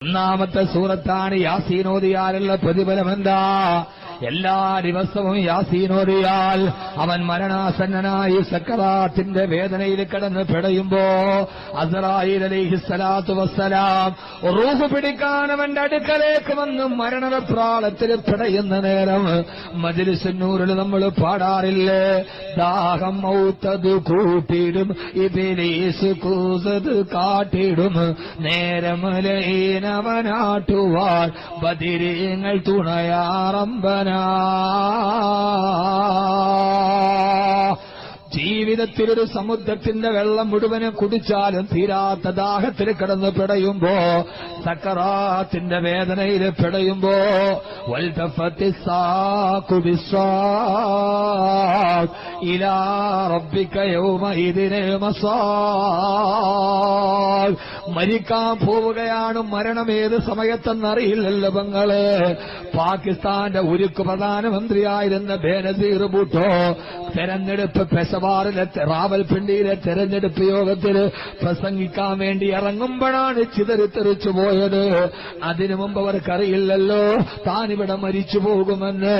ഒന്നാമത്തെ സൂറത്താണ് യാസീനോദിയാലുള്ള പ്രതിഫലം എന്താ എല്ലാ ദിവസവും യാസീനോറിയാൽ അവൻ മരണാസന്നനായി സക്കറാത്തിന്റെ വേദനയിൽ കിടന്ന് പിടയുമ്പോ അസറായിൽ അലൈഹിസ്സലാത്തു വസ്സലാം റൂഹ് പിടിക്കാൻ അവന്റെ അടുക്കലേക്ക് വന്ന് മരണപ്രാളത്തിൽ പിടയുന്ന നേരം മജിലിസന്നൂരിൽ നമ്മൾ പാടാറില്ലേ? ദാഹം മൗത്തത് കൂട്ടിയിടും ഇബിലീസ് കൂസത് കാട്ടിടും. നേരം നേരമലീനവനാട്ടുവാൻ ബദിരീങ്ങൾ തുണയാറമ്പനാ ജീവിതത്തിൽ ഒരു സമുദ്രത്തിന്റെ വെള്ളം മുഴുവനും കുടിച്ചാലും തീരാത്ത ദാഹത്തിൽ കിടന്ന് പിടയുമ്പോ സക്കറാത്തിന്റെ വേദനയിൽ പിടയുമ്പോ ഇലാ റബ്ബിക ഇതിനെ മസാഖ്. മരിക്കാൻ പോവുകയാണ് മരണം ഏത് സമയത്തെന്നറിയില്ലല്ലോ പെങ്ങൾ. പാകിസ്ഥാന്റെ ഉരുക്ക് പ്രധാനമന്ത്രിയായിരുന്ന ബേനസീർ ഭൂട്ടോ തെരഞ്ഞെടുപ്പ് പെസവാറിലെ റാവൽപിണ്ടിയിലെ തെരഞ്ഞെടുപ്പ് യോഗത്തിൽ പ്രസംഗിക്കാൻ വേണ്ടി ഇറങ്ങുമ്പോഴാണ് ചിതറിത്തെറിച്ചു പോയത്. അതിനു മുമ്പ് അവർക്കറിയില്ലല്ലോ താനിവിടെ മരിച്ചു പോകുമെന്ന്.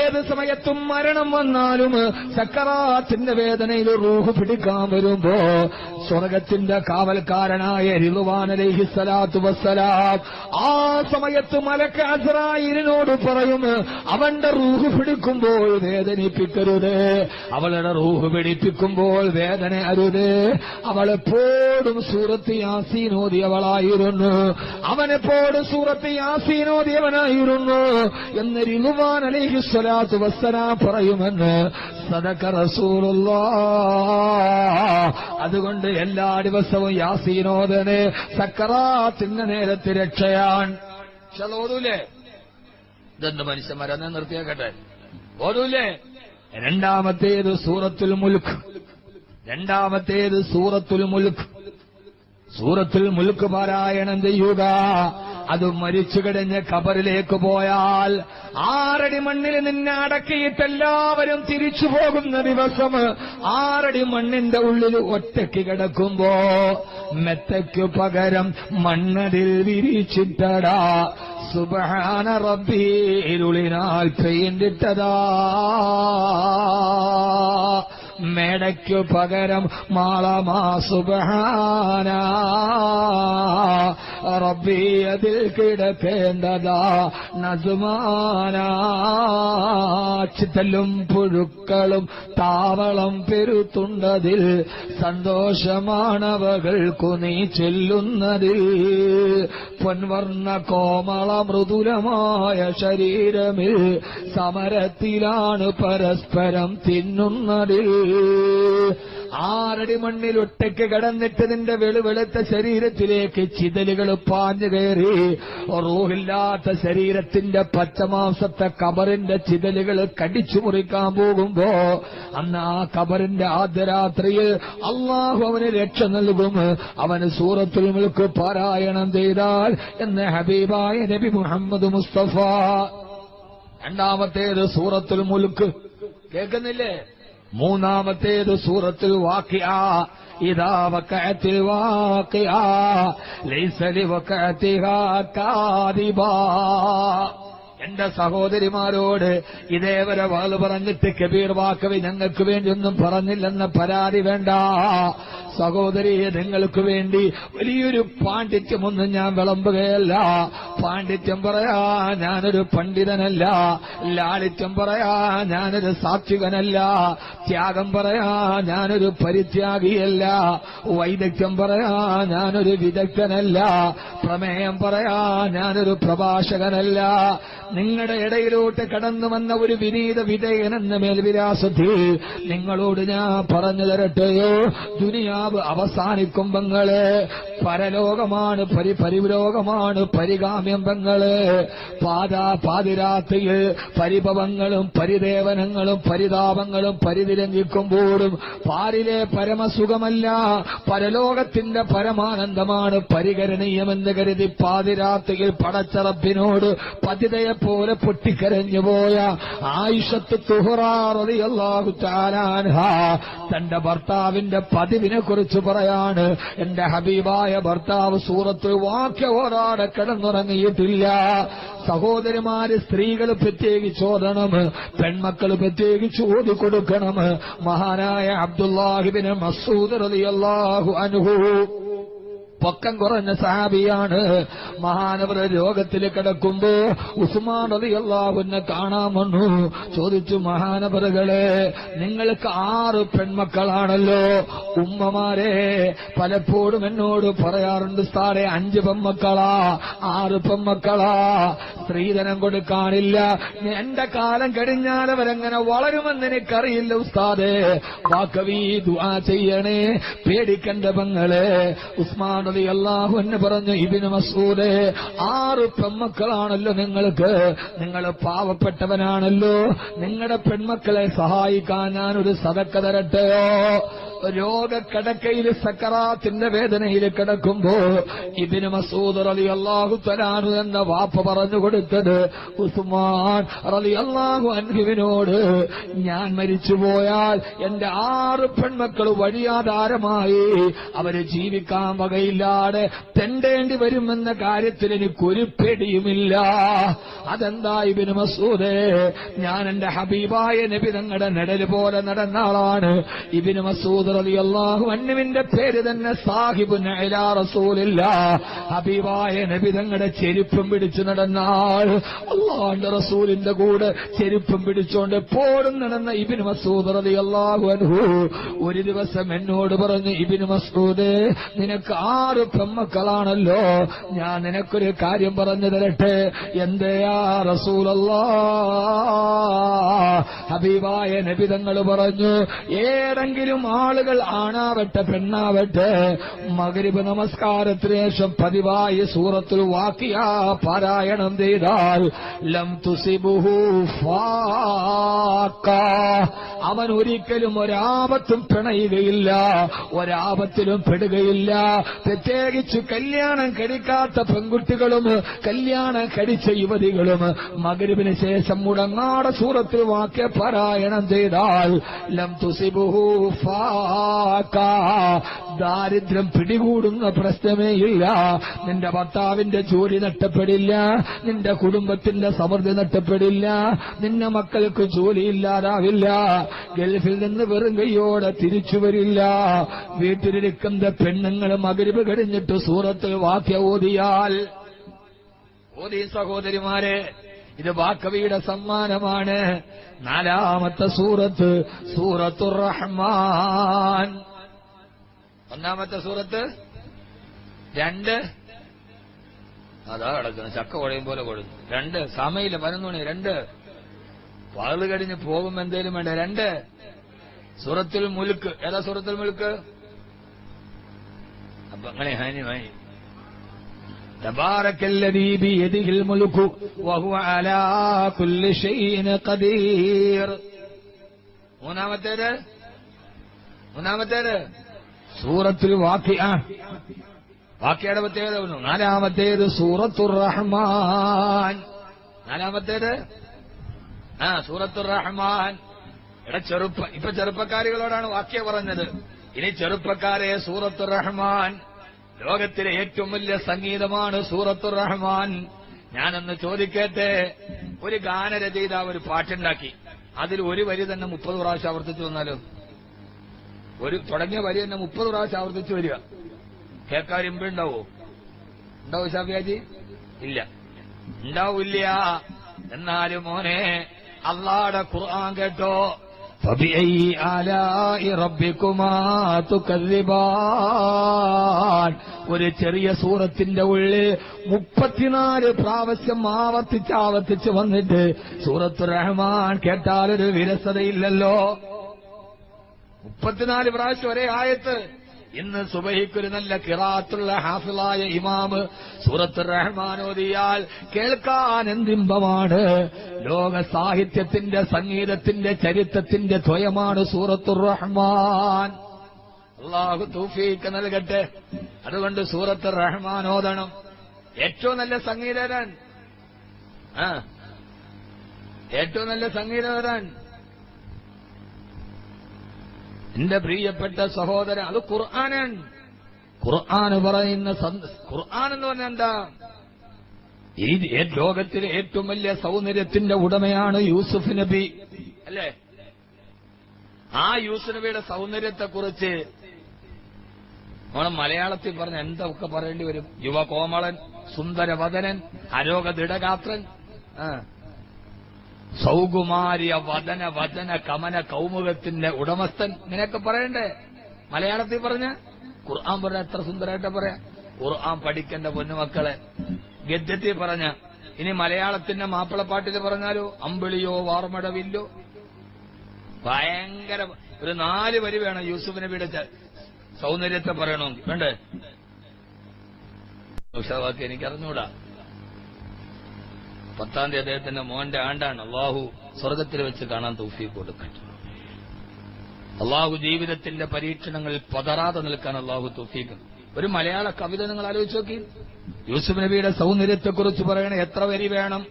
ഏത് സമയത്തും മരണം വന്നാലും ചക്കറാത്തിന്റെ വേദനയിൽ റൂഹ് പിടിക്കാൻ വരുമ്പോ സ്വർഗത്തിന്റെ കാവൽക്കാരനായ റിളുവാൻ സലാത്തു വസ്സലാം ആ സമയത്ത് മലക്ക് അസറായിരിനോട് പറയും അവന്റെ റൂഹ് പിടിക്കുമ്പോൾ വേദനിപ്പിക്കരുത്. അവളുടെ റൂഹ് പിടിപ്പിക്കുമ്പോൾ വേദന അരുത്. അവളെപ്പോഴും സൂറത്ത് യാസീനോദിയവളായിരുന്നു അവനെപ്പോഴും സൂറത്ത് യാസീനോദിയവനായിരുന്നു എന്ന് റിളുവാൻ അലൈഹിസ്സലാത്തു വസ്സലാം പറയുമെന്ന് സദക റസൂലുള്ള അതുകൊണ്ട് എല്ലാ ദിവസവും യാസീനോദന് സക്കറാത്തിന്റെ നേരത്തെ രക്ഷയാൻ. ഓതൂലേ? ഇതെന്ത് മനുഷ്യന്മാരെന്നെ നിർത്തിയാക്കട്ടെ. ഓതൂലേ? രണ്ടാമത്തേത് സൂറത്തുൽ മുൽക്ക്. രണ്ടാമത്തേത് സൂറത്തുൽ മുൽക്ക്. സൂറത്തുൽ മുൽക്ക് പാരായണം ചെയ്യുക. അത് മരിച്ചു കിടഞ്ഞ് കബറിലേക്ക് പോയാൽ ആറടി മണ്ണിൽ നിന്നെ അടക്കിയിട്ട് എല്ലാവരും തിരിച്ചു പോകുന്ന ദിവസം ആറടി മണ്ണിന്റെ ഉള്ളിൽ ഒറ്റയ്ക്ക് കിടക്കുമ്പോ മെത്തയ്ക്കു പകരം മണ്ണതിൽ വിരിച്ചിട്ടടാ. സുബാന റബ്ബീരുളിനാൽ പെയിന്റിട്ടതാ. മേടയ്ക്കു പകരം മാളമാ സുബഹാന. റബ്ബി അതിൽ കിടക്കേണ്ടതാ നസുമാന ചിതലും പുഴുക്കളും താവളം പെരുത്തുണ്ടതിൽ സന്തോഷമാണവകൾക്കു നീ ചെല്ലുന്നതിൽ. പൊൻവർണ കോമള മൃദുലമായ ശരീരമിൽ സമരത്തിലാണ് പരസ്പരം തിന്നുന്നതിൽ. ആറടി മണ്ണിൽ ഒറ്റയ്ക്ക് കടന്നിട്ട് നിന്റെ വെളുവെളുത്ത ശരീരത്തിലേക്ക് ചിതലുകൾ പാഞ്ഞു കയറി. റൂഹില്ലാത്ത ശരീരത്തിന്റെ പച്ചമാംസത്തെ കബറിന്റെ ചിതലുകൾ കടിച്ചു മുറിക്കാൻ പോകുമ്പോ അന്ന് ആ കബറിന്റെ ആദ്യ രാത്രിയിൽ അള്ളാഹു അവന് രക്ഷ നൽകും. അവന് സൂറത്തുൽ മുൽക്ക് പാരായണം ചെയ്താൽ എന്ന് ഹബീബായ നബി മുഹമ്മദ് മുസ്തഫ. രണ്ടാമത്തേത് സൂറത്തുൽ മുൽക്ക് കേൾക്കുന്നില്ലേ? മൂന്നാമത്തേത് സൂറത്തിൽ വാക്കിയ ഇതാ വക്കഅത്തിൽ വാക്കിയ ലൈസലി ലിവക്കഅതിഹാ കാദിബാ. എന്റെ സഹോദരിമാരോട് ഇതേവരെ വാൾ പറഞ്ഞിട്ട് കബീർ വാക്കവി ഞങ്ങൾക്ക് വേണ്ടിയൊന്നും പറഞ്ഞില്ലെന്ന പരാതി വേണ്ട. സഹോദരിയെ നിങ്ങൾക്ക് വേണ്ടി വലിയൊരു പാണ്ഡിത്യമൊന്നും ഞാൻ വിളമ്പുകയല്ല. പാണ്ഡിത്യം പറയാ ഞാനൊരു പണ്ഡിതനല്ല. ലാളിത്യം പറയാ ഞാനൊരു സാത്വികനല്ല. ത്യാഗം പറയാ ഞാനൊരു പരിത്യാഗിയല്ല. വൈദഗ്ധ്യം പറയാ ഞാനൊരു വിദഗ്ധനല്ല. പ്രമേയം പറയാ ഞാനൊരു പ്രഭാഷകനല്ല. നിങ്ങളുടെ ഇടയിലോട്ട് കടന്നു വന്ന ഒരു വിനീത വിധേയൻ എന്ന മേൽവിലാസത്തിൽ നിങ്ങളോട് ഞാൻ പറഞ്ഞു തരട്ടെയോ? ദുനിയാവ് അവസാനിക്കും പെങ്ങൾ പരലോകമാണ് പരി പരിലോകമാണ് പരിഗാമ്യം പെങ്ങൾ പാതാ പാതിരാത്രിയിൽ പരിഭവങ്ങളും പരിദേവനങ്ങളും പരിതാപങ്ങളും പരിതിരങ്കിക്കുമ്പോഴും പാരിലെ പരമസുഖമല്ല പരലോകത്തിന്റെ പരമാനന്ദമാണ് പരികരണീയമെന്ന് കരുതി പാതിരാത്രിയിൽ പടച്ചറപ്പിനോട് പതിതയെ പോലെ പൊട്ടിക്കരഞ്ഞുപോയ ആയിഷത്ത് തുഹറാറിയാഹു ചാരാൻഹ തന്റെ ഭർത്താവിന്റെ പതിവിനെ കുറിച്ച് പറയാണ് എന്റെ ഹബീബായ ഭർത്താവ് സൂറത്ത് വാക്യ ഓരാടെ കിടന്നുറങ്ങിയിട്ടില്ല. സഹോദരിമാര് സ്ത്രീകൾ പ്രത്യേകിച്ച് ഓതണം പെൺമക്കൾ പ്രത്യേകിച്ച് ഓതി കൊടുക്കണം മഹാനായ അബ്ദുല്ലാഹിബിന് മസൂദ് റളിയല്ലാഹു അൻഹു പൊക്കം കുറഞ്ഞ സഹാബിയാണ്. മഹാനവർ രോഗത്തിൽ കിടക്കുമ്പോ ഉസ്മാൻ റളിയല്ലാഹുവിനെ കാണാൻ വന്നു. ചോദിച്ചു മഹാനവറുകളെ നിങ്ങൾക്ക് ആറ് പെൺമക്കളാണല്ലോ. ഉമ്മമാരെ പലപ്പോഴും എന്നോട് പറയാറുണ്ട് സാറെ അഞ്ച് പെൺമക്കളാ ആറ് പെൺമക്കളാ. സ്ത്രീധനം കൊടുക്കാനില്ല. എന്റെ കാലം കഴിഞ്ഞാൽ അവരെങ്ങനെ വളരുമെന്ന് എനിക്കറിയില്ല ഉസ്താദേ. വാക്കവീ ദുആ ചെയ്യണേ. പേടിക്കണ്ട പെങ്ങളെ. ഉസ്മാൻ റളി അള്ളാഹു എന്ന് പറഞ്ഞു ഇബിന് മസൂദ് ആറ് പെൺമക്കളാണല്ലോ നിങ്ങൾക്ക്. നിങ്ങൾ പാവപ്പെട്ടവനാണല്ലോ. നിങ്ങളുടെ പെൺമക്കളെ സഹായിക്കാൻ ഞാനൊരു സതക്ക തരട്ടെയോ? രോഗക്കടക്കയിൽ സക്കറാത്തിന്റെ വേദനയിൽ കിടക്കുമ്പോ ഇതിന് മസൂദ് റലി അള്ളാഹു തരാനു എന്ന വാപ്പ പറഞ്ഞു കൊടുത്തത് ഉസ്മാൻ റലി അള്ളാഹു അൻഹുവിനോട് ഞാൻ മരിച്ചുപോയാൽ എന്റെ ആറ് പെൺമക്കൾ വഴിയാധാരമായി അവർ ജീവിക്കാൻ വകയില്ലാതെ തെണ്ടേണ്ടി വരുമെന്ന കാര്യത്തിൽ എനിക്ക് ഒരു പേടിയുമില്ല. അതെന്താ ഇബിന് മസൂദേ? ഞാൻ എന്റെ ഹബീബായ നബി തങ്ങളുടെ നിടൽ പോലെ നടന്ന ആളാണ്. ഇബിന് മസൂദ് റളിയല്ലാഹു അന്നുവിന്റെ പേര് തന്നെ സാഹിബ് റസൂലില്ല. ഹബീബായ നബി തങ്ങളുടെ ചെരുപ്പം പിടിച്ചു നടന്ന ആൾ റസൂലിന്റെ കൂടെ ചെരുപ്പം പിടിച്ചോണ്ട് എപ്പോഴും നടന്ന ഇബിന് മസൂദ് റളിയല്ലാഹു അൻഹു. ഒരു ദിവസം എന്നോട് പറഞ്ഞു ഇബിന് മസൂദ് നിനക്ക് ആറ് പെമ്മക്കളാണല്ലോ ഞാൻ നിനക്കൊരു കാര്യം പറഞ്ഞു തരട്ടെ? എന്തയാ റസൂലല്ലാ? ഹബീബായ നബിതങ്ങൾ പറഞ്ഞു ഏതെങ്കിലും ആളുകൾ ആണാവട്ടെ പെണ്ണാവട്ടെ മകരിബ് നമസ്കാരത്തിന് ശേഷം പതിവായി സൂറത്തിൽ വാക്കിയ പാരായണം ചെയ്താൽ ലം തുസിബുഹു. അവൻ ഒരിക്കലും ഒരാപത്തും പിണയുകയില്ല ഒരാപത്തിലും പെടുകയില്ല പ്രത്യേകിച്ച് കല്യാണം കഴിക്കാത്ത പെൺകുട്ടികളും കല്യാണം കഴിച്ച യുവതികളും മകരിവിന് ശേഷം മുടങ്ങാടെ സൂറത്തിൽ വാക്യ പാരായണം ചെയ്താൽ ലം തുസിബുഹു ഫാക്ക. ദാരിദ്ര്യം പിടികൂടുന്ന പ്രശ്നമേ ഇല്ല. നിന്റെ ഭർത്താവിന്റെ ജോലി നഷ്ടപ്പെടില്ല. നിന്റെ കുടുംബത്തിന്റെ സമൃദ്ധി നഷ്ടപ്പെടില്ല. നിന്റെ മക്കൾക്ക് ജോലി ഇല്ലാതാവില്ല. ഗൾഫിൽ നിന്ന് വെറും കൈയോടെ തിരിച്ചു വരില്ല. വീട്ടിലിരിക്കുന്ന പെണ്ണുങ്ങൾ മകരിവ് കഴിഞ്ഞിട്ട് സൂറത്തിൽ വാക്യ ഓതിയാൽ. ഓതി സഹോദരിമാരെ ഇത് വാക്കവിയുടെ സമ്മാനമാണ്. നാലാമത്തെ സൂറത്ത് സൂറത്തു റഹ്മാൻ ഒന്നാമത്തെ സൂറത്ത് രണ്ട് അതാ കിടക്കുന്നു ചക്ക കുഴയും പോലെ കൊടുക്കും രണ്ട് സമയില്ല പതിനൊന്ന് മണി രണ്ട്. പകൽ കഴിഞ്ഞ് പോകുമ്പോ എന്തേലും വേണ്ട? രണ്ട്. സൂറത്തുൽ മുലുക്ക് ഏതാ സൂറത്തുൽ മുലുക്ക് അപ്പൊ അങ്ങനെ ഹാനി. تبارك الذي بيده الملك وهو على كل شيء قدير മൂന്നാമത്തേത് മൂന്നാമത്തേത് സൂറത്തുൽ വാക്കിയ വാക്കിയുടെ പ്രത്യേകത പറഞ്ഞു നാലാമത്തേത് സൂറത്തുർ റഹ്മാൻ നാലാമത്തേത് ആ സൂറത്തുർ റഹ്മാൻ ഇവിടെ ചെറുപ്പ ഇപ്പൊ ചെറുപ്പക്കാരികളോടാണ് വാക്യ പറഞ്ഞത് ഇനി ചെറുപ്പക്കാരെ സൂറത്തുർ റഹ്മാൻ ലോകത്തിലെ ഏറ്റവും വലിയ സംഗീതമാണ് സൂറത്തു റഹ്മാൻ. ഞാനെന്ന് ചോദിക്കട്ടെ ഒരു ഗാനരചയിതാവ് ഒരു പാട്ടുണ്ടാക്കി. അതിൽ ഒരു വരി തന്നെ മുപ്പത് പ്രാവശ്യം ആവർത്തിച്ചു വന്നാലോ? ഒരു തുടങ്ങിയ വരി തന്നെ മുപ്പത് പ്രാവശ്യം ആവർത്തിച്ചു വരിക. കേൾക്കാൻ ഇമ്പുണ്ടാവോ? ഉണ്ടാവോ ഷാഫിയാജി? ഇല്ല. ഉണ്ടാവില്ല. എന്നാലും മോനെ അള്ളാടെ ഖുർആൻ കേട്ടോ. فبأي آلاء ربكما تكذبان ഒരു ചെറിയ സൂറത്തിന്റെ ഉള്ളിൽ മുപ്പത്തിനാല് പ്രാവശ്യം ആവർത്തിച്ച് ആവർത്തിച്ച് വന്നിട്ട് സൂറത്ത് റഹ്മാൻ കേട്ടാലൊരു വിരസതയില്ലല്ലോ മുപ്പത്തിനാല് പ്രാവശ്യം ഒരേ ആയത്ത് ഇന്ന് സുബഹിക്കൊരു നല്ല കിറാത്തുള്ള ഹാഫിളായ ഇമാമ് സൂറത്ത് റഹ്മാനോദിയാൽ കേൾക്കാൻ എന്തിമ്പമാണ്. ലോക സാഹിത്യത്തിന്റെ സംഗീതത്തിന്റെ ചരിത്രത്തിന്റെ ദ്വയമാണ് സൂറത്തു റഹ്മാൻ. അള്ളാഹു തൂഫീക്ക് നൽകട്ടെ. അതുകൊണ്ട് സൂറത്ത് റഹ്മാൻ ഓതണം. ഏറ്റവും നല്ല സംഗീതരാൻ ആ. ഏറ്റവും നല്ല സംഗീതകരൻ. എന്റെ പ്രിയപ്പെട്ട സഹോദരൻ അത് ഖുർആനാണ് ഖുർആൻ പറയുന്ന ഖുർആൻ എന്ന് പറഞ്ഞാൽ എന്താ? ഈ ലോകത്തിലെ ഏറ്റവും വലിയ സൗന്ദര്യത്തിന്റെ ഉടമയാണ് യൂസുഫ് നബി. അല്ലേ? ആ യൂസുഫ് നബിയുടെ സൗന്ദര്യത്തെക്കുറിച്ച് നമ്മൾ മലയാളത്തിൽ പറഞ്ഞ എന്തൊക്കെ പറയേണ്ടി വരും? യുവ കോമളൻ സുന്ദരവദനൻ അരോഗ ദൃഢഗാത്രൻ ആ. സൗകുമാരിയ വദന വദന കമന കൗമുഖത്തിന്റെ ഉടമസ്ഥൻ. ഇങ്ങനെയൊക്കെ പറയണ്ടേ? മലയാളത്തിൽ പറഞ്ഞ? ഖുർആൻ പറഞ്ഞ എത്ര സുന്ദരമായിട്ട് പറയാം. ഖുർആൻ പഠിക്കേണ്ട പൊന്നുമക്കളെ ഗദ്യത്തിൽ പറഞ്ഞ ഇനി മലയാളത്തിന്റെ മാപ്പിളപ്പാട്ടിൽ പറഞ്ഞാലോ? അമ്പിളിയോ വാർമടവില്ലോ? ഭയങ്കര ഒരു നാല് വരി വേണം യൂസുഫ് നബിയുടെ സൗന്ദര്യത്തെ പറയണമെങ്കിൽ. വേണ്ടേ? എനിക്കറിഞ്ഞൂടാ. പത്താം തീയതി അദ്ദേഹത്തിന്റെ മോന്റെ ആണ്ടാണ്. അള്ളാഹു സ്വർഗത്തിൽ വെച്ച് കാണാൻ തൗഫീഖ് കൊടുക്കട്ടെ അള്ളാഹു ജീവിതത്തിന്റെ പരീക്ഷണങ്ങളിൽ പതറാതെ നിൽക്കാൻ അള്ളാഹു തൗഫീഖ്. ഒരു മലയാള കവിത നിങ്ങൾ ആലോചിച്ച് നോക്കി. യൂസുഫ് നബിയുടെ സൗന്ദര്യത്തെക്കുറിച്ച് പറയണ എത്ര വരി വേണം?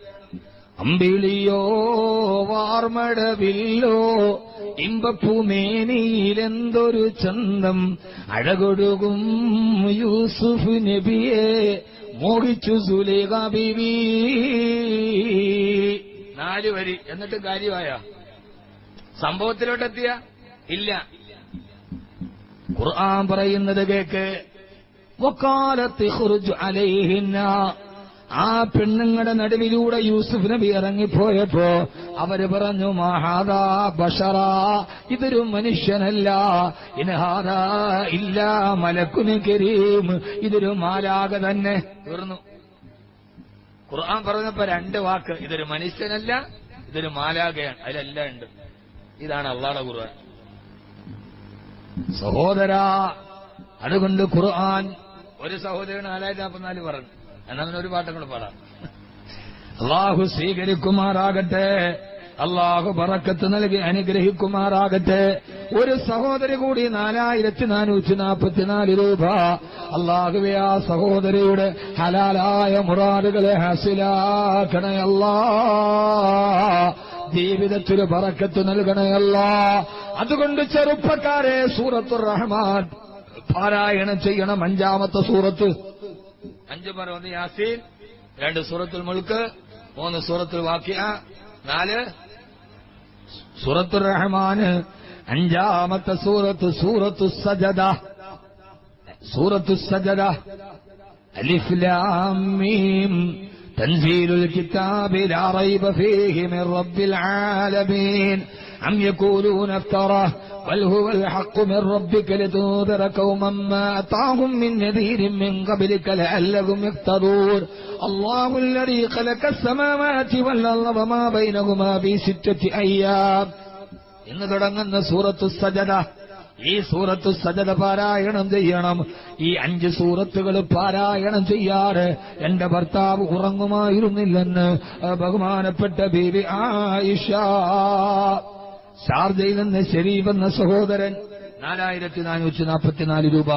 അമ്പിളിയോ വാർമടവില്ലോ ഇമ്പപ്പൂമേനിയിലെന്തൊരു ചന്തം. അഴകൊടുകും യൂസുഫ് നബിയെ മോഹിച്ചു സുലേഖ ബിബി നാല് വരി. എന്നിട്ട് കാര്യമായ? സംഭവത്തിലോട്ടെത്തിയ? ഇല്ല. ഖുർആൻ പറയുന്നത് കേക്ക്. വക്കാലത്ത് അലൈഹിന്ന. ആ പെണ്ണുങ്ങളുടെ നടുവിലൂടെ യൂസുഫ് നബി ഇറങ്ങിപ്പോയപ്പോ അവർ പറഞ്ഞു മഹാദാ ബഷറ ഇതൊരു മനുഷ്യനല്ല. ഇൻഹാദാ ഇല്ല മലക്കുന് കരീം. ഇതൊരു മാലാക തന്നെ. തീർന്നു. ഖുർആൻ പറഞ്ഞപ്പോ രണ്ട് വാക്ക് ഇതൊരു മനുഷ്യനല്ല ഇതൊരു മാലാകയാണ് അതിലെല്ലാം ഉണ്ട്. ഇതാണ് അള്ളാടെ ഖുർആൻ. സഹോദരാ അതുകൊണ്ട് ഖുർആൻ ഒരു സഹോദരൻ നാലായിരത്തി നാൽപ്പത്തിനാല് പറഞ്ഞു. എന്നാ ഒരു പാട്ടും കൂടെ പാടാം. അള്ളാഹു സ്വീകരിക്കുമാറാകട്ടെ. അള്ളാഹു പറക്കത്ത് നൽകി അനുഗ്രഹിക്കുമാറാകട്ടെ. ഒരു സഹോദരി കൂടി നാലായിരത്തി നാനൂറ്റി നാൽപ്പത്തിനാല് രൂപ. അള്ളാഹുവെ ആ സഹോദരിയുടെ ഹലാലായ മുറാദുകളെ ഹസിലാക്കണയല്ല ജീവിതത്തിൽ പറക്കത്ത് നൽകണയല്ല അതുകൊണ്ട് ചെറുപ്പക്കാരെ സൂറത്തുർ റഹ്മാൻ പാരായണം ചെയ്യണം അഞ്ചാമത്തെ സൂറത്ത്. അഞ്ച് പറ ഒന്ന് യാസീൻ രണ്ട് സൂറത്തുൽ മുൾക്ക് മൂന്ന് സൂറത്തുൽ വാക്യ നാല് സൂറത്തുർ റഹ്മാന് അഞ്ചാമത്തെ സൂറത്ത് സൂറത്തു സജദ സൂറത്തു സജദ അലിഫ് ലാം മീം تنزيل الكتاب لا ريب فيه من رب العالمين أم يقولون افتراه بل هو الحق من ربك لتنذر قوما ما أطاهم من نذير من قبلك لعلهم يفترون الله الذي خلق السماوات والأرض وما بينهما في ستة أيام ഇന്ന് തുടങ്ങുന്ന സൂറത്തു സജദ ഈ സൂറത്തു സജദ പാരായണം ചെയ്യണം ഈ അഞ്ച് സൂറത്തുകൾ പാരായണം ചെയ്യാറ് എന്റെ ഭർത്താവ് ഉറങ്ങുമായിരുന്നില്ലെന്ന് ബഹുമാനപ്പെട്ട ബീവി ആയിഷ ഷാർജയിൽ നിന്ന് ഷെരീഫ് എന്ന സഹോദരൻ നാലായിരത്തി നാനൂറ്റി നാൽപ്പത്തിനാല് രൂപ.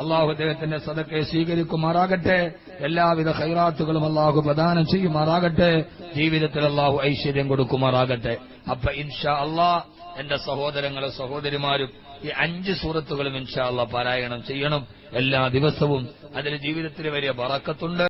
അള്ളാഹു അദ്ദേഹത്തിന്റെ സദക്കെ സ്വീകരിക്കുമാറാകട്ടെ. എല്ലാവിധ ഹൈറാത്തുകളും അള്ളാഹു പ്രദാനം ചെയ്യുമാറാകട്ടെ. ജീവിതത്തിൽ അള്ളാഹു ഐശ്വര്യം കൊടുക്കുമാറാകട്ടെ. അപ്പൊ ഇൻഷാ അള്ളാ എന്റെ സഹോദരങ്ങളും സഹോദരിമാരും ഈ അഞ്ച് സൂറത്തുകളും ഇൻഷാ അള്ളാഹ് പാരായണം ചെയ്യണം. എല്ലാ ദിവസവും അതിന് ജീവിതത്തിൽ വലിയ ബറക്കത്തുണ്ട്.